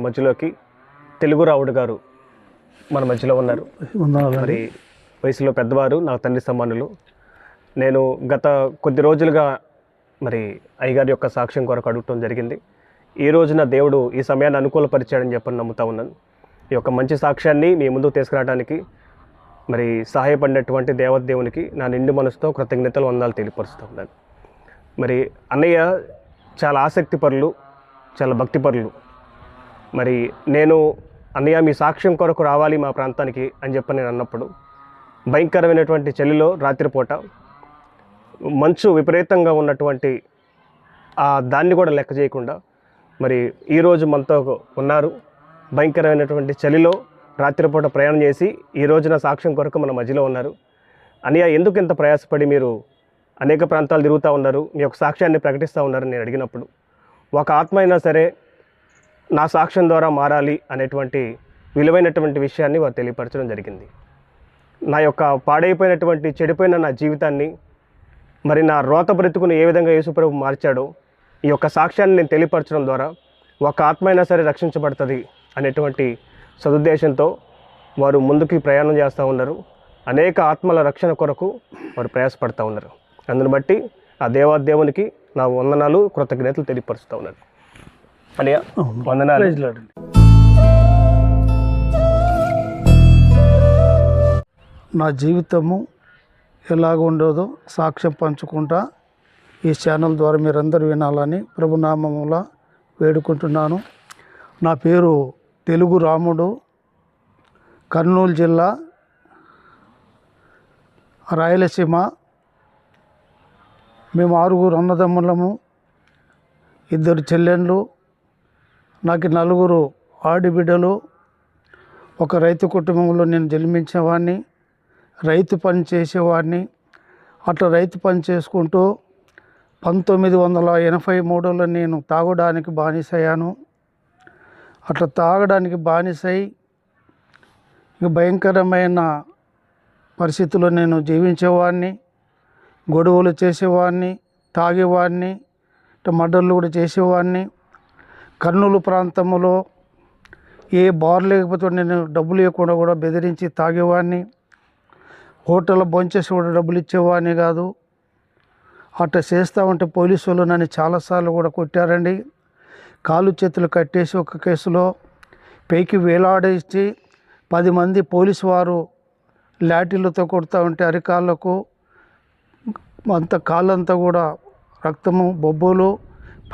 మధ్యలోకి తెలుగు రావుడు గారు మన మధ్యలో ఉన్నారు. మరి వయసులో పెద్దవారు నా తండ్రి సమానులు నేను గత కొద్ది రోజులుగా మరి అయ్యగారి యొక్క సాక్ష్యం కొరకు అడగటం జరిగింది. ఈ రోజున దేవుడు ఈ సమయాన్ని అనుకూలపరిచాడని చెప్పని నమ్ముతా ఉన్నాను. ఈ యొక్క మంచి సాక్ష్యాన్ని మీ ముందుకు తీసుకురావడానికి మరి సహాయపడినటువంటి దేవదేవునికి నా నిండు మనసుతో కృతజ్ఞతలు వందాలు తెలియపరుస్తూ ఉన్నాను. మరి అన్నయ్య చాలా ఆసక్తి పరులు చాలా భక్తి పరులు మరి నేను అన్నయ్య మీ సాక్ష్యం కొరకు రావాలి మా ప్రాంతానికి అని చెప్పి నేను అన్నప్పుడు భయంకరమైనటువంటి చలిలో రాత్రిపూట మంచు విపరీతంగా ఉన్నటువంటి ఆ దాన్ని కూడా లెక్క చేయకుండా మరి ఈరోజు మనతో ఉన్నారు. భయంకరమైనటువంటి చలిలో రాత్రిపూట ప్రయాణం చేసి ఈ రోజున సాక్ష్యం కొరకు మన మధ్యలో ఉన్నారు. అనియా ఎందుకు ఇంత ప్రయాసపడి మీరు అనేక ప్రాంతాలు తిరుగుతూ ఉన్నారు? మీ యొక్క సాక్ష్యాన్ని ప్రకటిస్తూ ఉన్నారని నేను అడిగినప్పుడు ఒక ఆత్మ అయినా సరే నా సాక్ష్యం ద్వారా మారాలి అనేటువంటి విలువైనటువంటి విషయాన్ని వారు తెలియపరచడం జరిగింది. నా యొక్క పాడైపోయినటువంటి చెడిపోయిన నా జీవితాన్ని మరి నా రోత బ్రతుకును ఏ విధంగా యేసుప్రభు మార్చాడో ఈ యొక్క సాక్ష్యాన్ని నేను తెలియపరచడం ద్వారా ఒక ఆత్మ అయినా సరే రక్షించబడుతుంది అనేటువంటి సదుద్దేశంతో వారు ముందుకి ప్రయాణం చేస్తూ ఉన్నారు. అనేక ఆత్మల రక్షణ కొరకు వారు ప్రయాసపడుతూ ఉన్నారు. అందుని బట్టి ఆ దేవాదేవునికి నా వందనాలు కృతజ్ఞతలు తెలియపరుస్తూ ఉన్నారు. వందనాలు. నా జీవితము ఎలాగ ఉండేదో సాక్ష్యం పంచుకుంటా ఈ ఛానల్ ద్వారా మీరందరూ వినాలని ప్రభునామముల వేడుకుంటున్నాను. నా పేరు తెలుగు రాముడు కర్నూలు జిల్లా రాయలసీమ. మేము ఆరుగురు అన్నదమ్ములము ఇద్దరు చెల్లెళ్ళు నాకు నలుగురు ఆడిబిడ్డలు ఒక రైతు కుటుంబంలో నేను జన్మించేవాడిని రైతు పని చేసేవాడిని. అట్లా రైతు పని చేసుకుంటూ పంతొమ్మిది వందల ఎనభై మూడులో నేను తాగడానికి బానిసయ్యాను. అట్లా తాగడానికి బానిసై ఇక భయంకరమైన పరిస్థితుల్లో నేను జీవించేవాడిని గొడవలు చేసేవాడిని తాగేవాడిని ఇట్లా మర్డర్లు కూడా చేసేవాడిని. కర్నూలు ప్రాంతంలో ఏ బార్ లేకపోతే నేను డబ్బులు ఇవ్వకుండా కూడా బెదిరించి తాగేవాడిని. హోటల్లో భోంచేసి కూడా డబ్బులు ఇచ్చేవాడిని కాదు. అట్లా చేస్తూ ఉంటే పోలీసు వాళ్ళు నన్ను చాలాసార్లు కూడా కొట్టారండి. కాలు చేతులు కట్టేసి ఒక కేసులో పైకి వేలాడేసి పది మంది పోలీసు వారు లాఠీలతో కొడుతూ ఉంటే అరికాళ్ళకు అంత కాళ్ళంతా కూడా రక్తము బొబ్బులు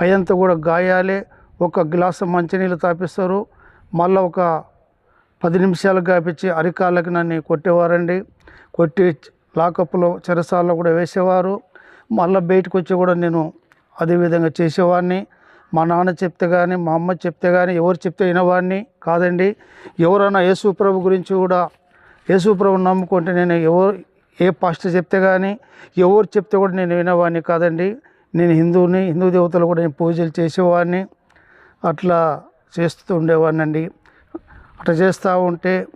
పై అంతా కూడా గాయాలే. ఒక గ్లాసు మంచినీళ్ళు తాపిస్తారు. మళ్ళీ ఒక పది నిమిషాలు కాపించి అరికాళ్ళకి నన్ను కొట్టేవారండి. కొట్టి లాకప్లో చెరసాల్లో కూడా వేసేవారు. మళ్ళీ బయటకు వచ్చి కూడా నేను అదే విధంగా చేసేవాడిని. మా నాన్న చెప్తే కానీ మా అమ్మ చెప్తే కానీ ఎవరు చెప్తే వినవాడిని కాదండి. ఎవరైనా యేసుప్రభు గురించి కూడా యేసుప్రభు నమ్ముకుంటే నేను ఎవరు ఏ పాస్టర్ చెప్తే కానీ ఎవరు చెప్తే కూడా నేను వినేవాడిని కాదండి. నేను హిందువుని హిందూ దేవతలు కూడా నేను పూజలు చేసేవాడిని. అట్లా చేస్తూ ఉండేవాడిని అండి అట్లా చేస్తూ ఉంటే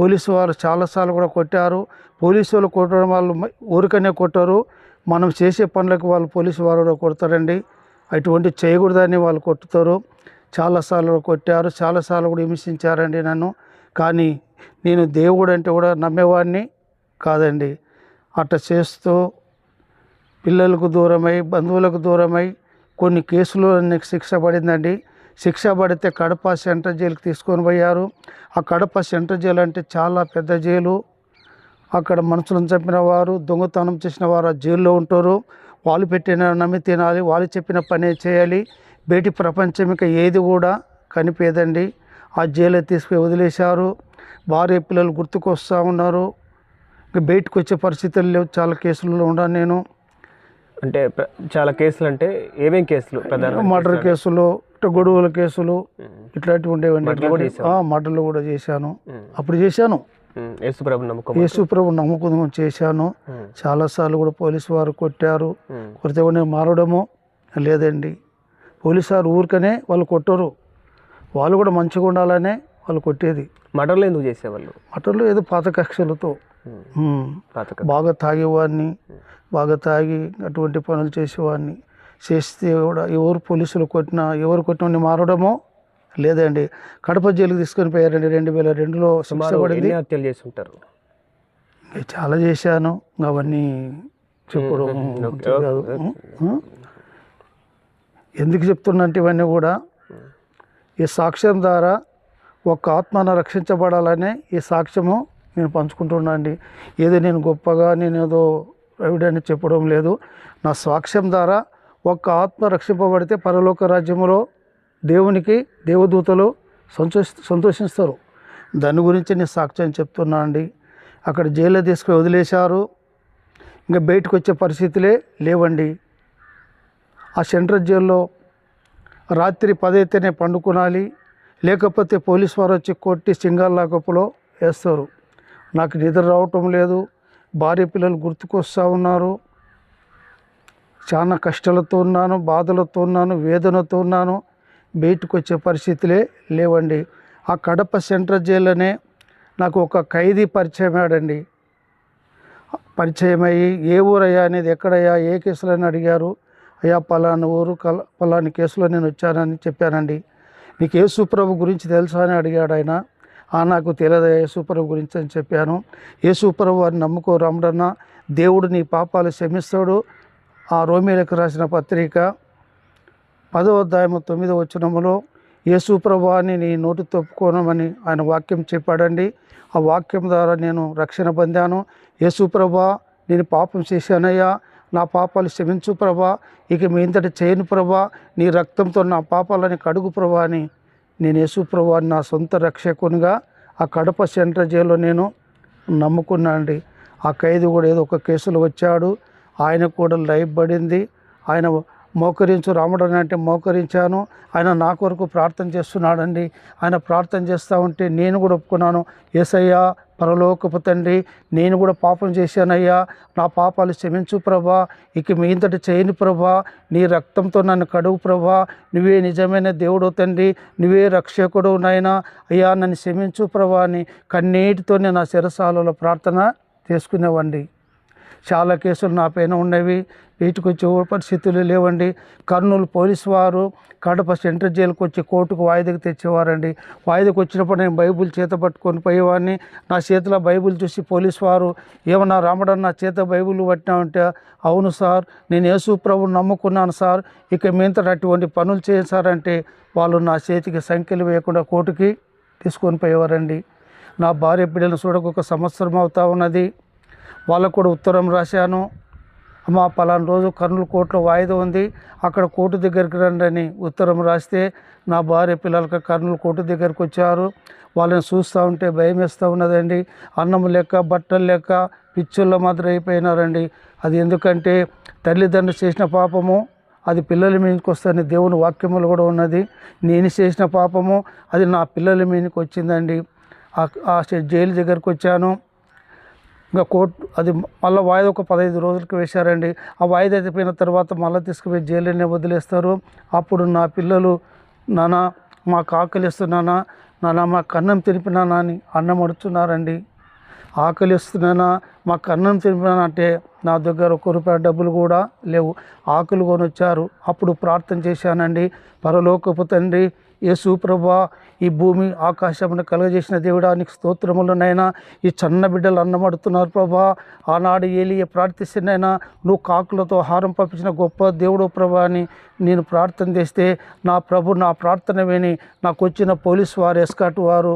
పోలీసు వారు చాలాసార్లు కూడా కొట్టారు. పోలీసు వాళ్ళు కొట్టడం వాళ్ళు ఊరికనే కొట్టారు. మనం చేసే పనులకు వాళ్ళు పోలీసు వారు కూడా కొడతారండి. అటువంటి చేయకూడదని వాళ్ళు కొట్టుతారు. చాలాసార్లు కొట్టారు. చాలాసార్లు కూడా హింసించారండి నన్ను. కానీ నేను దేవుడు అంటే కూడా నమ్మేవాడిని కాదండి. అట్లా చేస్తూ పిల్లలకు దూరమై బంధువులకు దూరమై కొన్ని కేసులు నాకు శిక్ష పడిందండి. శిక్ష పడితే కడప సెంట్రల్ జైలుకి తీసుకొని పోయారు. ఆ కడప సెంట్రల్ జైలు అంటే చాలా పెద్ద జైలు. అక్కడ మనుషులను చంపిన వారు దొంగతనం చేసిన వారు ఆ జైల్లో ఉంటారు. వాళ్ళు పెట్టిన నమ్మి తినాలి వాళ్ళు చెప్పిన పనే చేయాలి. బయటి ప్రపంచం ఇక ఏది కూడా కనిపేదండి ఆ జైలు తీసుకుని వదిలేశారు. భార్య పిల్లలు గుర్తుకొస్తూ ఉన్నారు. ఇంకా బయటకు వచ్చే పరిస్థితులు లేవు. చాలా కేసులలో ఉన్నాను నేను. అంటే చాలా కేసులు అంటే ఏమేం కేసులు మర్డర్ కేసులు గొడవల కేసులు ఇట్లాంటివి ఉండేవండి మర్డర్లు కూడా చేశాను. అప్పుడు చేశాను. యేసుప్రభు నమ్మకం యేసుప్రభు నమ్మకం చేశాను. ఉమ్, చాలాసార్లు కూడా పోలీసు వారు కొట్టారు. కొడితే కూడా నేను మారడము లేదండి. పోలీసు వారు ఊరికనే వాళ్ళు కొట్టరు. వాళ్ళు కూడా మంచిగా ఉండాలనే వాళ్ళు కొట్టేది. మర్డర్లు ఎందుకు చేసేవాళ్ళు? మటర్లు ఏదో పాత కక్షలతో. బాగా తాగేవాడిని. బాగా తాగి అటువంటి పనులు చేసేవాడిని. చేస్తే కూడా ఎవరు పోలీసులు కొట్టినా ఎవరు కొట్టినా మారడమో లేదండి. కడప జైలుకి తీసుకొని పోయారండి రెండు వేల రెండులో పడింది. హత్యలు చేసి ఉంటారు చాలా చేశాను. అవన్నీ చెప్పడం కాదు? ఎందుకు చెప్తున్నంటే ఇవన్నీ కూడా ఈ సాక్ష్యం ద్వారా ఒక ఆత్మను రక్షించబడాలనే ఈ సాక్ష్యము నేను పంచుకుంటున్నా అండి ఏదో నేను గొప్పగా నేను ఏదో ఎవిడెన్స్ చెప్పడం లేదు. నా సాక్ష్యం ద్వారా ఒక్క ఆత్మ రక్షింపబడితే పరలోక రాజ్యములో దేవునికి దేవదూతలు సంతోష సంతోషిస్తారు. దాని గురించి నేను సాక్ష్యం చెప్తున్నా అండి. అక్కడ జైల్లో తీసుకుని వదిలేశారు. ఇంకా బయటకు వచ్చే పరిస్థితులే లేవండి. ఆ సెంట్రల్ జైల్లో రాత్రి పదైతేనే పండుకునాలి. లేకపోతే పోలీస్ వారు వచ్చి కొట్టి సింగాల లాకప్పులో వేస్తారు. నాకు నిద్ర రావటం లేదు. భార్య పిల్లలు గుర్తుకొస్తూ ఉన్నారు. చాలా కష్టాలతో ఉన్నాను బాధలతో ఉన్నాను వేదనతో ఉన్నాను. బయటకు వచ్చే పరిస్థితులే లేవండి. ఆ కడప సెంట్రల్ జైల్లోనే నాకు ఒక ఖైదీ పరిచయం ఆడండి. పరిచయం అయ్యి ఏ ఊరయ్యా అనేది ఎక్కడయ్యా ఏ కేసులో అని అడిగారు? అయ్యా పలానా ఊరు కల పలాని కేసులో నేను వచ్చానని చెప్పానండి. నీకు యేసుప్రభు గురించి తెలుసా అని అడిగాడు ఆయన. నాకు తెలియదు యేసుప్రభు గురించి అని చెప్పాను. యేసుప్రభు వారిని నమ్ముకో రమడన్న దేవుడు నీ పాపాలు క్షమిస్తాడు. ఆ రోమిలకు రాసిన పత్రిక పదవ అధ్యాయము తొమ్మిదవ వచనములో యేసు నీ నోటి తప్పుకోనమని ఆయన వాక్యం చెప్పాడండి. ఆ వాక్యం ద్వారా నేను రక్షణ పొందాను. యేసుప్రభా నేను పాపం చేశానయ్యా. నా పాపాలు క్షమించు ప్రభా. ఇక మీ ఇంతటి చేయను ప్రభా. నీ రక్తంతో నా పాపాలని కడుగు ప్రభా అని నేను యేసు నా సొంత రక్షకునిగా ఆ కడప సెంట్రల్ జైల్లో నేను నమ్ముకున్నానండి. ఆ ఖైదీ కూడా ఏదో ఒక కేసులో వచ్చాడు. ఆయన కూడా లైఫ్ పడింది. ఆయన మోకరించు రాముడని అంటే మోకరించాను. ఆయన నా కొరకు ప్రార్థన చేస్తున్నాడండి. ఆయన ప్రార్థన చేస్తూ ఉంటే నేను కూడా ఒప్పుకున్నాను. ఏసయ్యా పరలోకపు తండ్రి నేను కూడా పాపం చేశానయ్యా. నా పాపాలు క్షమించు ప్రభా. ఇక మీ ఇంతటి చేయని ప్రభా. నీ రక్తంతో నన్ను కడుగు ప్రభా. నువ్వే నిజమైన దేవుడు తండ్రి. నువ్వే రక్షకుడు నాయనా. అయ్యా నన్ను క్షమించు ప్రభా అని కన్నీటితోనే నా శిరసాలలో ప్రార్థన చేసుకునేవండి చాలా కేసులు నా పైన ఉన్నవి. వీటికి వచ్చే పరిస్థితులు లేవండి. కర్నూలు పోలీసు వారు కడప సెంట్రల్ జైలుకు వచ్చి కోర్టుకు వాయిదాకి తెచ్చేవారండి. వాయిదాకి వచ్చినప్పుడు నేను బైబుల్ చేత పట్టుకొని పోయేవాడిని. నా చేతిలో బైబుల్ చూసి పోలీసు వారు ఏమన్నా రామడన్న నా చేత బైబుల్ పట్టినామంటే అవును సార్ నేను యేసు ప్రభుని నమ్ముకున్నాను సార్. ఇక మీంత అటువంటి పనులు చేయండి సార్ అంటే వాళ్ళు నా చేతికి సంఖ్యలు వేయకుండా కోర్టుకి తీసుకొని పోయేవారండి. నా భార్య బిడ్డలను చూడక ఒక సంవత్సరం అవుతా ఉన్నది. వాళ్ళకు కూడా ఉత్తరం రాశాను. అమ్మా పలానా రోజు కర్నూలు కోర్టులో వాయిదా ఉంది. అక్కడ కోర్టు దగ్గరికి రండి అని ఉత్తరం రాస్తే నా భార్య పిల్లలకి కర్నూలు కోర్టు దగ్గరికి వచ్చారు. వాళ్ళని చూస్తూ ఉంటే భయం వేస్తూ ఉన్నదండి. అన్నం లెక్క బట్టలు లెక్క పిచ్చుళ్ళ మాత్రం అయిపోయినారండి. అది ఎందుకంటే తల్లిదండ్రులు చేసిన పాపము అది పిల్లల మీదకి వస్తుంది దేవుని వాక్యములు కూడా ఉన్నది. నేను చేసిన పాపము అది నా పిల్లల మీదకి వచ్చిందండి. ఆ- ఆ జైలు దగ్గరికి వచ్చాను. ఇంకా కోర్టు అది మళ్ళీ వాయిదా ఒక పదహైదు రోజులకు వేశారండి. ఆ వాయిదా అయిపోయిన తర్వాత మళ్ళీ తీసుకుపోయి జైలునే వదిలేస్తారు. అప్పుడు నా పిల్లలు నాన్న మాకు ఆకలిస్తున్నానా నాన్న మాకు అన్నం తినిపినానా అని అన్నం అడుగుతున్నారండి. ఆకలిస్తున్నానా మాకు అన్నం తినిపినానా అంటే నా దగ్గర ఒక్క రూపాయి డబ్బులు కూడా లేవు. ఆకులు కొని వచ్చారు అప్పుడు ప్రార్థన చేశానండి. పరలోకపు తండ్రి యేసు ప్రభా ఈ భూమి ఆకాశమును కలుగజేసిన దేవుడానికి స్తోత్రములనైనా ఈ చిన్న బిడ్డలు అన్నమడుతున్నారు ప్రభా. ఆనాడు ఏలియ ప్రార్థిస్తున్నైనా నువ్వు కాకులతో హారం పంపించిన గొప్ప దేవుడు ప్రభా అని నేను ప్రార్థన చేస్తే నా ప్రభు నా ప్రార్థన విని నాకు వచ్చిన పోలీసు వారు ఎస్కాట్ వారు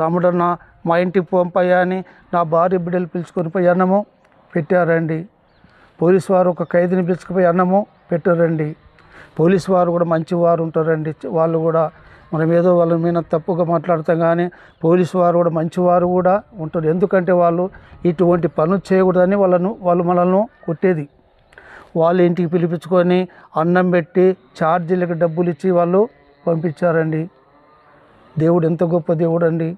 రాముడన్న మా ఇంటికి పంపయ్యా అని నా భార్య బిడ్డలు పిలుచుకొని పోయి అన్నము పెట్టారండి. పోలీసు వారు ఒక ఖైదీని పిలుచుకుపోయి అన్నము పెట్టారండి. పోలీసు వారు కూడా మంచి వారు ఉంటారండి వాళ్ళు కూడా మనం ఏదో వాళ్ళ మీద తప్పుగా మాట్లాడతాం కానీ పోలీసు వారు కూడా మంచివారు కూడా ఉంటారు. ఎందుకంటే వాళ్ళు ఇటువంటి పనులు చేయకూడదని వాళ్ళను వాళ్ళు మనల్ని కొట్టేది. వాళ్ళ ఇంటికి పిలిపించుకొని అన్నం పెట్టి ఛార్జీలకు డబ్బులు ఇచ్చి వాళ్ళు పంపించారండి. దేవుడు ఎంత గొప్ప దేవుడు అండి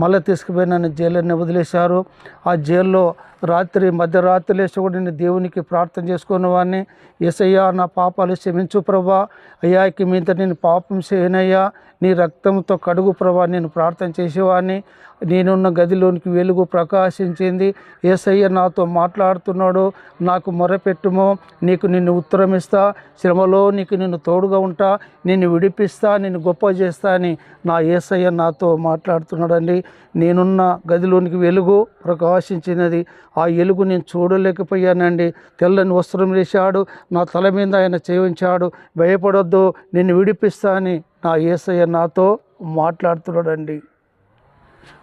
మళ్ళీ తీసుకుపోయి నన్ను జైలుని వదిలేశారు. ఆ జైల్లో రాత్రి మధ్యరాత్రి లేచి కూడా నేను దేవునికి ప్రార్థన చేసుకున్న వాడిని. ఎసయ్యా నా పాపాలు క్షమించు ప్రభా. అయ్యా మీద నేను పాపం చేయనయ్యా. నీ రక్తంతో కడుగు ప్రభా. నేను ప్రార్థన చేసేవాడిని. నేనున్న గదిలోనికి వెలుగు ప్రకాశించింది. ఏసయ్య నాతో మాట్లాడుతున్నాడు. నాకు మొరపెట్టుమో. నీకు నిన్ను ఉత్తరం ఇస్తా శ్రమలో నీకు నిన్ను తోడుగా ఉంటా. నిన్ను విడిపిస్తా. నిన్ను గొప్ప చేస్తా అని నా ఏసయ్య నాతో మాట్లాడుతున్నాడండి నేనున్న గదిలోనికి వెలుగు ప్రకాశించినది. ఆ వెలుగు నేను చూడలేకపోయానండి. తెల్లని వస్త్రం వేశాడు. నా తల మీద ఆయన చేయించాడు. భయపడొద్దు నిన్ను విడిపిస్తా అని నా ఏసయ్య నాతో మాట్లాడుతున్నాడండి.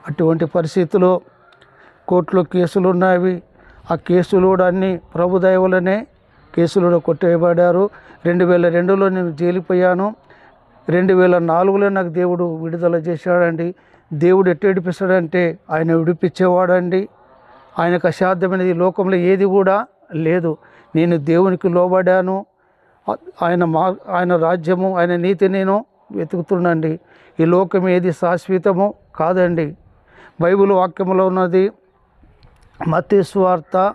అటువంటి పరిస్థితిలో కోర్టులో కేసులు ఉన్నాయి ఆ కేసులు కూడా అన్నీ ప్రభు కేసులు కొట్టేయబడ్డారు. రెండు వేల రెండులో నేను జైలిపోయాను రెండు వేల నాలుగులో నాకు దేవుడు విడుదల చేశాడండి. దేవుడు ఎట్ట విడిపిస్తాడంటే ఆయన విడిపించేవాడండి. ఆయనకు అసాధ్యమైనది ఈ లోకంలో ఏది కూడా లేదు. నేను దేవునికి లోబడాను. ఆయన మా ఆయన రాజ్యము ఆయన నీతి నేను వెతుకుతున్నాండి ఈ లోకం ఏది శాశ్వతమో కాదండి. బైబిల్ వాక్యంలో ఉన్నది మతీశ్వార్త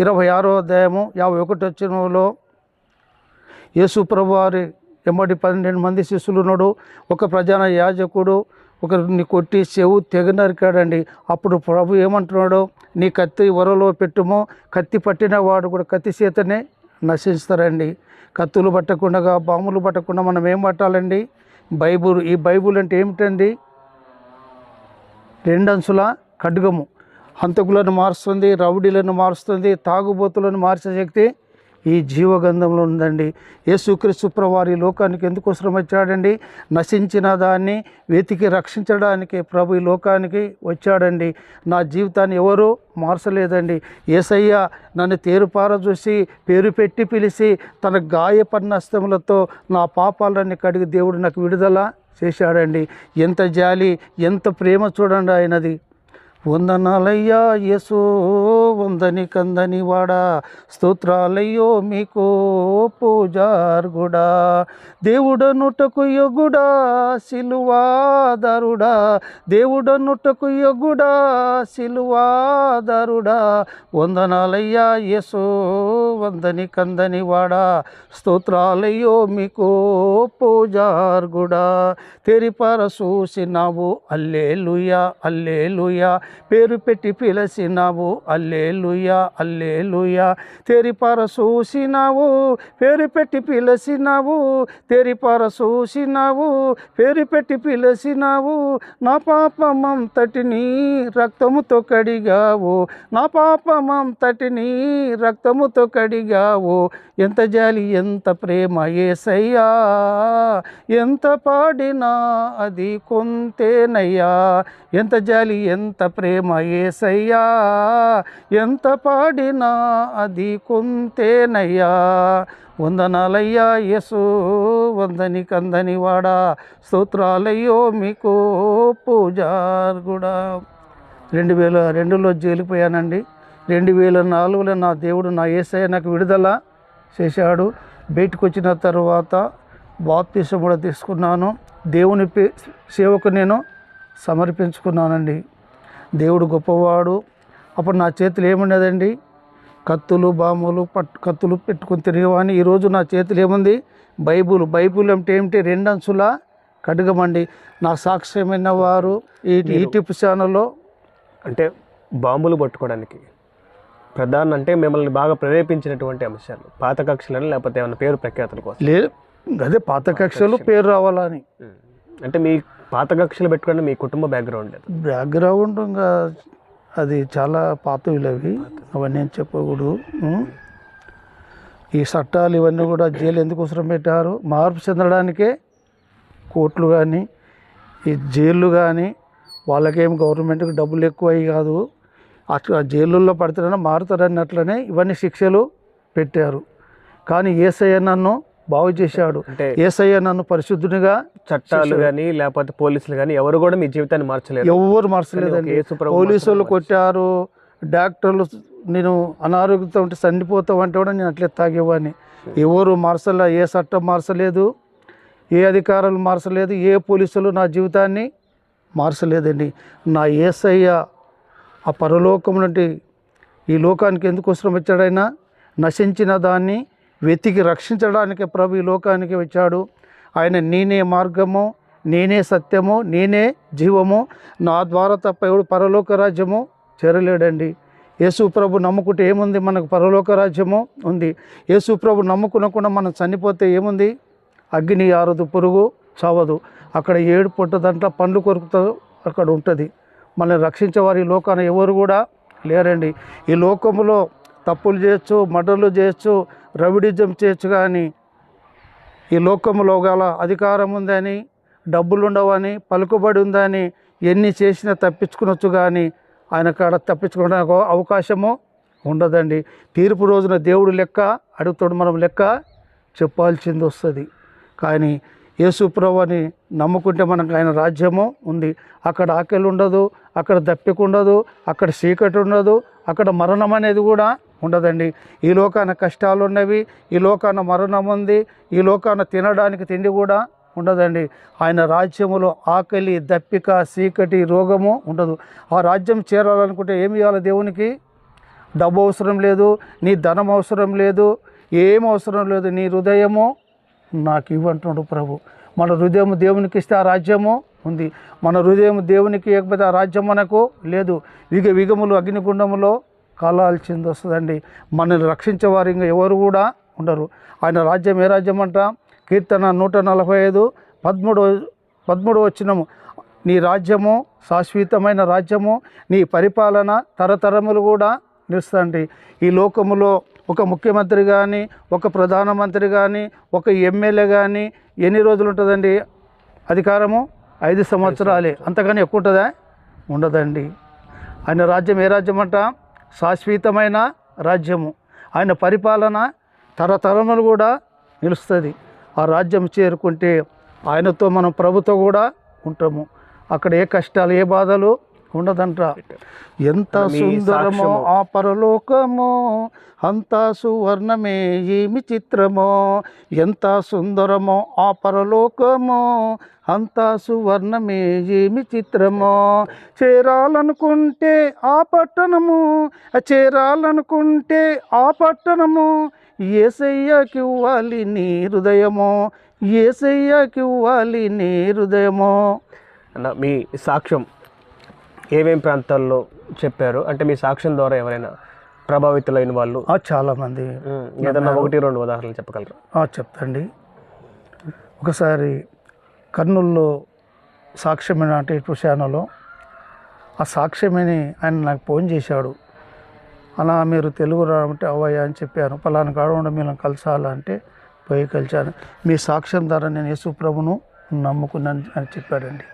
ఇరవై ఆరో అధ్యాయము యాభై ఒకటి వచ్చినలో యేసు ప్రభువారి ఎమ్మడి పన్నెండు మంది శిష్యులు ఉన్నాడు ఒక ప్రధాన యాజకుడు ఒకరిని కొట్టి చెవు తెగ నరికాడండి. అప్పుడు ప్రభు ఏమంటున్నాడు నీ కత్తి వరలో పెట్టుమో. కత్తి పట్టిన వాడు కూడా కత్తి చేతనే నశిస్తారండి కత్తులు పట్టకుండా బాంబులు పట్టకుండా మనం ఏం పట్టాలండి? బైబుల్ ఈ బైబుల్ అంటే ఏమిటండి? రెండంచుల ఖడ్గము. హంతకులను మారుస్తుంది రౌడీలను మారుస్తుంది తాగుబోతులను మార్చే శక్తి ఈ జీవగంధంలో ఉందండి. యేసుక్రీస్తు ప్రభువారు ఈ లోకానికి ఎందుకోసం వచ్చాడండి నశించిన దాన్ని వెతికి రక్షించడానికి ప్రభు ఈ లోకానికి వచ్చాడండి. నా జీవితాన్ని ఎవరు మార్చలేదండి. ఏసయ్య నన్ను తేరుపార చూసి పేరు పెట్టి పిలిచి తన గాయపడిన హస్తములతో నా పాపాలన్నీ కడిగి దేవుడు నాకు విడుదల చేశాడండి. ఎంత జాలి ఎంత ప్రేమ చూడండి ఆయనది. వందనాలయ్యా యేసు వందని కందని వాడా స్తోత్రాలయ్యో మీకు పూజార్గుడా దేవుడనుటకు యొగుడా సిలువాదరుడా దేవుడనుటకు యొగుడా సిలువాదరుడా వందనాలయ్యా యేసు వందని కందని వాడా స్తోత్రాలయ్యో మీకు పూజార్గుడా తెరిపర చూసినావు అల్లేలుయా అల్లేలుయా పేరు పెట్టి పిలసినావు. అల్లేలుయా అల్లేలుయా. తెరిపార చూసినావు పేరు పెట్టి పిలసినావు. తెరిపార చూసినావు పేరు పెట్టి పిలసినావు. నా పాపమంతటిని రక్తముతో కడిగావు. నా పాపమంతటిని రక్తముతో కడిగావు. ఎంత జాలి ఎంత ప్రేమ ఏసయ్యా. ఎంత పాడినా అది కొంతేనయ్యా. ఎంత జాలి ఎంత ప్రేమ ప్రేమ ఏసయ్యా ఎంత పాడినా అది కొంతేనయ్యా. వందనాలయ్యా యేసు వందని కందని వాడా స్తోత్రాలయ్యో మీకు పూజార్గుడా. రెండు వేల రెండులో జైలుపోయానండి రెండు వేల నాలుగులో నా దేవుడు నా ఏసయ్య నాకు విడుదల చేశాడు. బయటకు వచ్చిన తర్వాత బాప్తీసం కూడా తీసుకున్నాను. దేవుని పే సేవకు నేను సమర్పించుకున్నానండి. దేవుడు గొప్పవాడు. అప్పుడు నా చేతులు ఏముండేదండి? కత్తులు బాములు పట్టు కత్తులు పెట్టుకుని తిరిగేవాడిని. ఈరోజు నా చేతులు ఏముంది? బైబుల్. బైబుల్ అంటే ఏమిటి? రెండంచుల కడగమండి నా సాక్ష్యమైన వారు ఈ యూట్యూబ్ ఛానల్లో అంటే బాంబులు పట్టుకోవడానికి ప్రధాన అంటే మిమ్మల్ని బాగా ప్రేరేపించినటువంటి అంశాలు. పాత కక్షలను లేకపోతే ఏమైనా పేరు ప్రఖ్యాతుల కోసం. లే అదే పాత కక్షలు పేరు రావాలని. అంటే మీ పాత కక్షలు పెట్టుకుంటే మీ కుటుంబ బ్యాక్గ్రౌండ్ బ్యాక్గ్రౌండ్ ఇంకా అది చాలా పాతవి అవి. అవన్నీ ఏం చెప్పకూడదు. ఈ చట్టాలు ఇవన్నీ కూడా జైలు ఎందుకు అవసరం పెట్టారు? మార్పు చెందడానికే కోర్టులు కానీ ఈ జైళ్ళు కానీ వాళ్ళకేం గవర్నమెంట్కి డబ్బులు ఎక్కువ అయ్యి కాదు అట్లా జైలుల్లో పడితేనే మారుతారన్నట్లనే ఇవన్నీ శిక్షలు పెట్టారు. కానీ ఏసఐ నన్ను బాగు చేశాడు. అంటే ఏసయ్య నన్ను పరిశుద్ధునిగా చట్టాలు కానీ లేకపోతే పోలీసులు కానీ ఎవరు కూడా మీ జీవితాన్ని మార్చలేరు. ఎవ్వరు కానీ మార్చలేదండి. ఒక యేసు ప్రభు పోలీసు వాళ్ళు మాత్రమే కొట్టారు డాక్టర్లు నేను అనారోగ్యంతో ఉంటే చనిపోతావు అంటే కూడా నేను అట్లే తాగేవాడిని. ఎవరు మార్చలే ఏ చట్టం మార్చలేదు ఏ అధికారులు మార్చలేదు ఏ పోలీసులు నా జీవితాన్ని మార్చలేదండి. నా ఏసయ్య ఆ పరలోకం నుండి ఈ లోకానికి ఎందుకు అవసరం వచ్చాడైనా నశించిన దాన్ని వెతికి రక్షించడానికి ప్రభు ఈ లోకానికి వచ్చాడు. ఆయన నేనే మార్గము నేనే సత్యము నేనే జీవము నా ద్వారా తప్ప ఎవడు పరలోక రాజ్యము చేరలేడండి. యేసు ప్రభు నమ్ముకుంటే ఏముంది? మనకు పరలోక రాజ్యము ఉంది. యేసు ప్రభు నమ్ముకునకుండా మనం చనిపోతే ఏముంది? అగ్ని ఆరదు పురుగు చావదు. అక్కడ ఏడు పుట్టదంట పండ్లు కొరుకుతూ అక్కడ ఉంటుంది. మనల్ని రక్షించేవారు ఈ లోకాన ఎవరు కూడా లేరండి. ఈ లోకములో తప్పులు చేయొచ్చు మర్డర్లు చేయొచ్చు రవిడిజం చేయొచ్చు కానీ ఈ లోకంలో గల అధికారం ఉందని డబ్బులుండవని పలుకుబడి ఉందని ఎన్ని చేసినా తప్పించుకునొచ్చు కానీ ఆయన కాడ తప్పించుకోవడానికి అవకాశము ఉండదండి. తీర్పు రోజున దేవుడు లెక్క అడుగుతాడు మనం లెక్క చెప్పాల్సింది వస్తుంది. కానీ యేసుప్రభుని నమ్ముకుంటే మనకు ఆయన రాజ్యము ఉంది. అక్కడ ఆకలి ఉండదు అక్కడ దప్పిక ఉండదు అక్కడ చీకటి ఉండదు అక్కడ మరణం అనేది కూడా ఉండదండి. ఈ లోకాన కష్టాలు ఉన్నవి ఈ లోకాన మరణం ఉంది ఈ లోకాన తినడానికి తిండి కూడా ఉండదండి. ఆయన రాజ్యములో ఆకలి దప్పిక చీకటి రోగము ఉండదు. ఆ రాజ్యం చేరాలనుకుంటే ఏమి ఇవ్వాలి దేవునికి? డబ్బు అవసరం లేదు నీ ధనం అవసరం లేదు ఏం అవసరం లేదు నీ హృదయము నాకు ఇవ్వంటున్నాడు ప్రభు. మన హృదయం దేవునికి ఇస్తే ఆ రాజ్యము ఉంది. మన హృదయం దేవునికి ఇవ్వకపోతే ఆ రాజ్యం మనకు లేదు. విగ విగములు అగ్నిగుండములో కాలాల్సింది వస్తుందండి. మనల్ని రక్షించే వారు ఇంకా ఎవరు కూడా ఉండరు. ఆయన రాజ్యం ఏ రాజ్యం అంట? కీర్తన నూట నలభై ఐదు పదమూడు పదమూడు వచ్చినము నీ రాజ్యము శాశ్వతమైన రాజ్యము నీ పరిపాలన తరతరములు కూడా నిలుస్తుంది ఈ లోకములో ఒక ముఖ్యమంత్రి కానీ ఒక ప్రధానమంత్రి కానీ ఒక ఎమ్మెల్యే కానీ ఎన్ని రోజులు ఉంటుందండి? అధికారము ఐదు సంవత్సరాలే. అంతకని ఎక్కువ ఉంటుందా? ఉండదండి. ఆయన రాజ్యం ఏ రాజ్యం అంట? శాశ్వతమైన రాజ్యము. ఆయన పరిపాలన తరతరములు కూడా నిలుస్తుంది. ఆ రాజ్యం చేరుకుంటే ఆయనతో మనం ప్రభుతో కూడా ఉంటాము. అక్కడ ఏ కష్టాలు ఏ బాధలు ఉండదంట ఎంత సుందరమో. ఆ పరలోకము అంత సువర్ణమే ఏమి చిత్రమో ఎంత సుందరమో ఆ పరలోకము అంత సువర్ణమే ఏమి చిత్రమో. చేరాలనుకుంటే ఆ పట్టణము చేరాలనుకుంటే ఆ పట్టణము ఏసయ్యకి ఇవ్వాలి నీ హృదయమో ఏసయ్యకి ఇవ్వాలి నీ హృదయమో. అన్న మీ సాక్ష్యం. ఏమేం ప్రాంతాల్లో చెప్పారు? అంటే మీ సాక్ష్యం ద్వారా ఎవరైనా ప్రభావితులైన వాళ్ళు? ఆ, చాలామంది. ఉమ్, ఏదన్నా ఒకటి రెండు ఉదాహరణలు చెప్పగలరు? చెప్తండి. ఒకసారి కర్నూలులో సాక్ష్యమైన అంటే ఛానల్లో ఆ సాక్ష్యమని ఆయన నాకు ఫోన్ చేశాడు. అలా మీరు తెలుగు రామంటే అవయ్యా అని చెప్పాను. పలానా కాడ మీరు కలసాలంటే పోయి కలిశాను మీ సాక్ష్యం ద్వారా నేను యేసుప్రభును నమ్ముకున్నాను అని చెప్పాడండి.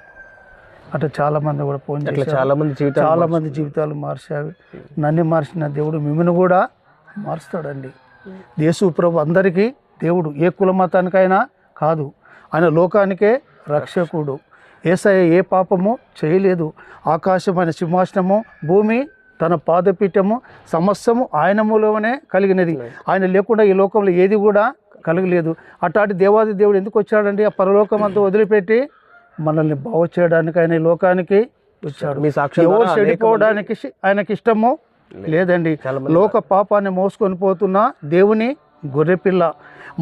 అట్లా చాలామంది కూడా ఫోన్ చాలా మంది జీవితాలు చాలా మంది జీవితాలు మార్చావి నన్ను మార్చిన దేవుడు మిమ్మల్ని కూడా మారుస్తాడండి. యేసు ప్రభు అందరికీ దేవుడు ఏ కుల మతానికైనా కాదు ఆయన లోకానికే రక్షకుడు. ఏసయ్య ఏ పాపము చేయలేదు. ఆకాశం ఆయన సింహాసనము భూమి తన పాదపీఠము సమస్తము ఆయన మూలమనే కలిగినది. ఆయన లేకుండా ఈ లోకంలో ఏది కూడా కలగలేదు. అట్లాంటి దేవాది దేవుడు ఎందుకు వచ్చాడండి? ఆ పరలోకం అంతా వదిలిపెట్టి మనల్ని బాగు చేయడానికి ఆయన ఈ లోకానికి వచ్చాడు. మీ సాక్ష్యం ఎవరు చెడిపోవడానికి ఆయనకి ఇష్టము లేదండి. లోక పాపాన్ని మోసుకొని పోతున్న దేవుని గొర్రెపిల్ల.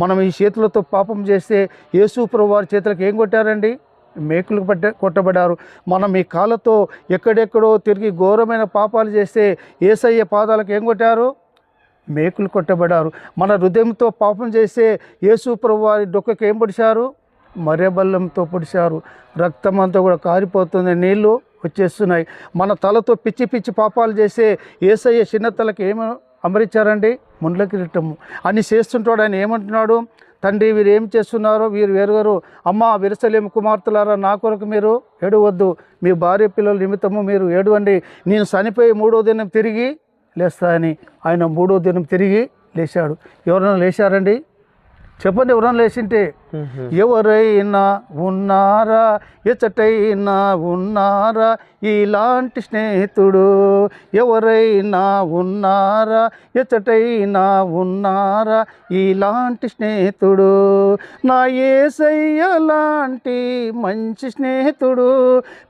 మనం ఈ చేతులతో పాపం చేస్తే యేసు ప్రభు వారి చేతులకు ఏం కొట్టారండి? మేకులు పట్ట కొట్టబడారు మనం ఈ కాళ్ళతో ఎక్కడెక్కడో తిరిగి ఘోరమైన పాపాలు చేస్తే ఏసయ్య పాదాలకు ఏం కొట్టారు? మేకులు కొట్టబడారు మన హృదయంతో పాపం చేస్తే యేసు ప్రభు వారి డొక్కకి ఏం పొడిచారు? మర్యబల్లంతో పొడిచారు. రక్తం అంతా కూడా కారిపోతుంది. నీళ్ళు వచ్చేస్తున్నాయి. మన తలతో పిచ్చి పిచ్చి పాపాలు చేస్తే ఏసయ్య చిన్నతలకి ఏమి అమరించారండి? ముండ్ల కిరీటము అని చేస్తుంటాడు. ఆయన ఏమంటున్నాడు? తండ్రి వీరు ఏం చేస్తున్నారో వీరు వేరుగారు అమ్మ విరసలేము కుమార్తెలారా నా కొరకు మీరు ఏడవద్దు. మీ భార్య పిల్లల నిమిత్తము మీరు ఏడవండి. నేను చనిపోయి మూడో దినం తిరిగి లేస్తా అని ఆయన మూడో దినం తిరిగి లేచాడు. ఎవరైనా లేచారండి? చెప్పండి ఎవరైనా లేచింటే. ఎవరైనా ఉన్నారా? ఎచ్చటైనా ఉన్నారా? ఇలాంటి స్నేహితుడు ఎవరైనా ఉన్నారా? ఎచ్చటైనా ఉన్నారా? ఇలాంటి స్నేహితుడు నా ఏసయ్య లాంటి మంచి స్నేహితుడు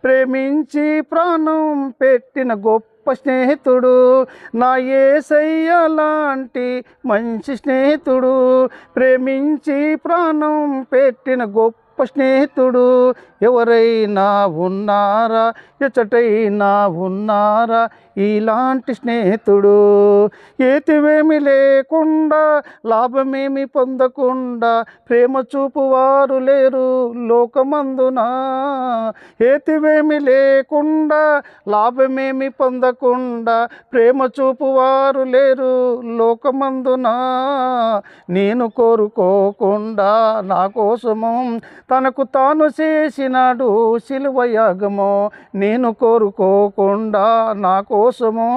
ప్రేమించి ప్రాణం పెట్టిన గొప్ప స్నేహితుడు నా ఏసయ్య లాంటి మంచి స్నేహితుడు ప్రేమించి ప్రాణం పెట్టిన గొప్ప స్నేహితుడు ఎవరైనా ఉన్నారా? ఎచ్చటైనా ఉన్నారా? ఇలాంటి స్నేహితుడు ఏతివేమి లేకుండా లాభమేమి పొందకుండా ప్రేమ చూపువారు లేరు లోకమందున. ఏతివేమి లేకుండా లాభమేమి పొందకుండా ప్రేమ చూపువారు లేరు లోకమందున. నేను కోరుకోకుండా నా కోసము తనకు తాను చేసినాడు శిలువ యాగము. నేను కోరుకోకుండా నా కోసము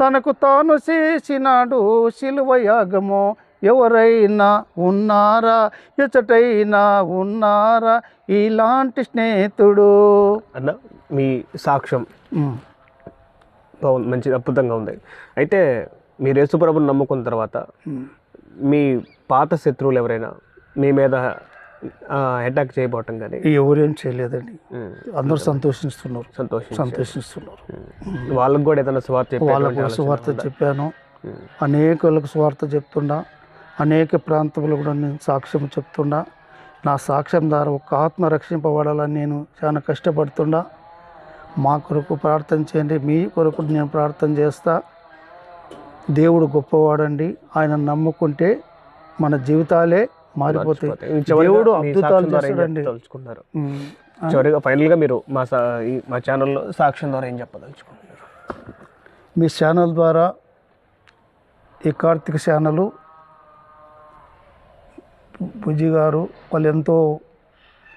తనకు తాను చేసినాడు శిలువ యాగము. ఎవరైనా ఉన్నారా? ఎచటైనా ఉన్నారా? ఇలాంటి స్నేహితుడు. అన్న మీ సాక్ష్యం. బాగుంది మంచి అద్భుతంగా ఉంది. అయితే మీరు యేసుప్రభుని నమ్ముకున్న తర్వాత. మీ పాత శత్రువులు ఎవరైనా మీ మీద అటాక్ చేయబోవటం కానీ. ఎవరేం చేయలేదండి. అందరూ సంతోషిస్తున్నారు. సంతోషం సంతోషిస్తున్నారు. వాళ్ళకు కూడా ఏదైనా స్వార్థ వాళ్ళకు కూడా సువార్త చెప్పాను. అనేకులకు సువార్త చెప్తుండా అనేక ప్రాంతంలో కూడా నేను సాక్ష్యం చెప్తుండా నా సాక్ష్యం ద్వారా ఒక ఆత్మ రక్షింపబడాలని నేను చాలా కష్టపడుతుండా మా కొరకు ప్రార్థన చేయండి. మీ కొరకు నేను ప్రార్థన చేస్తా. దేవుడు గొప్పవాడండి. ఆయన నమ్ముకుంటే మన జీవితాలే మారిపోతాయి. దేవుడు అద్భుతాలు చేస్తాడండి. తలుచుకున్నారు. చివరిగా ఫైనల్గా మీరు మా మా ఛానల్లో సాక్ష్యం ద్వారా ఏం చెప్పదలుచుకుంటున్నారు మీ ఛానల్ ద్వారా ఈ కార్తీక ఛానల్ బుజ్జి గారు వాళ్ళు ఎంతో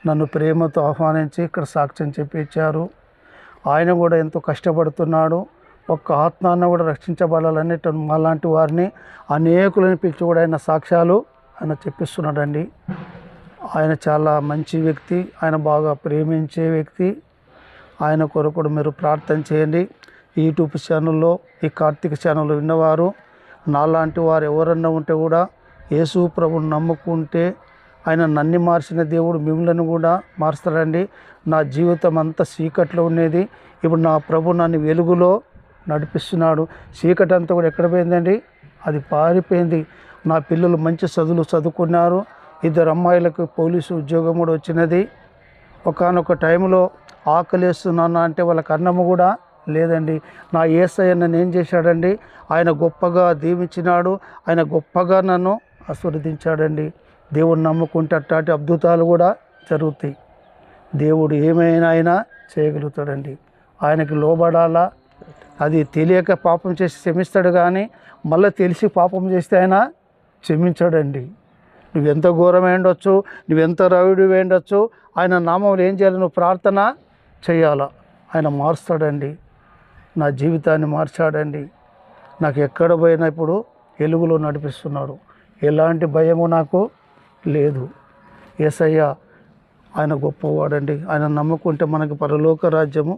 నన్ను ప్రేమతో ఆహ్వానించి ఇక్కడ సాక్ష్యం చెప్పించారు. ఆయన కూడా ఎంతో కష్టపడుతున్నాడు. ఒక్క ఆత్మాన్ని కూడా రక్షించబడాలని మాలాంటి వారిని అనేకులను పిలిచి కూడా ఆయన సాక్ష్యాలు ఆయన చెప్పిస్తున్నాడండి. ఆయన చాలా మంచి వ్యక్తి ఆయన బాగా ప్రేమించే వ్యక్తి. ఆయన కొరకు మీరు ప్రార్థన చేయండి. యూట్యూబ్ ఛానల్లో ఈ కార్తీక ఛానల్ విన్నవారు నాలాంటి వారు ఎవరన్నా ఉంటే కూడా యేసు ప్రభుని నమ్ముకుంటే ఆయన నన్ను మార్చిన దేవుడు మిమ్మల్ని కూడా మారుస్తాడండి. నా జీవితం అంతా చీకట్లో ఉండేది ఇప్పుడు నా ప్రభు నన్ను వెలుగులో నడిపిస్తున్నాడు. చీకటి అంతా కూడా ఎక్కడ పోయిందండి? అది పారిపోయింది. నా పిల్లలు మంచి చదువులు చదువుకున్నారు. ఇద్దరు అమ్మాయిలకు పోలీసు ఉద్యోగం కూడా వచ్చినది. ఒకనొక టైంలో ఆకలేస్తున్నాను అంటే వాళ్ళకి అన్నము కూడా లేదండి. నా ఏసయ్య నన్ను ఏం చేశాడండి? ఆయన గొప్పగా దీవించినాడు. ఆయన గొప్పగా నన్ను ఆశీర్వదించాడండి. దేవుడు నమ్ముకుంటే అట్లాంటి అద్భుతాలు కూడా జరుగుతాయి. దేవుడు ఏమైనా అయినా చేయగలుగుతాడండి. ఆయనకి లోబడాలా? అది తెలియక పాపం చేసి క్షమిస్తాడు కానీ మళ్ళీ తెలిసి పాపం చేస్తే ఆయన క్షమించాడండి. నువ్వెంత ఘోరమై ఉండొచ్చు నువ్వెంత రవిడి ఉండొచ్చు ఆయన నామంలో ఏం చేయాలి? నువ్వు ప్రార్థన చేయాలా? ఆయన మారుస్తాడండి. నా జీవితాన్ని మార్చాడండి. నాకు ఎక్కడ పోయినా ఇప్పుడు ఎలుగులో నడిపిస్తున్నాడు. ఎలాంటి భయము నాకు లేదు. ఏసయ్య ఆయన గొప్పవాడండి. ఆయన నమ్ముకుంటే మనకి పరలోక రాజ్యము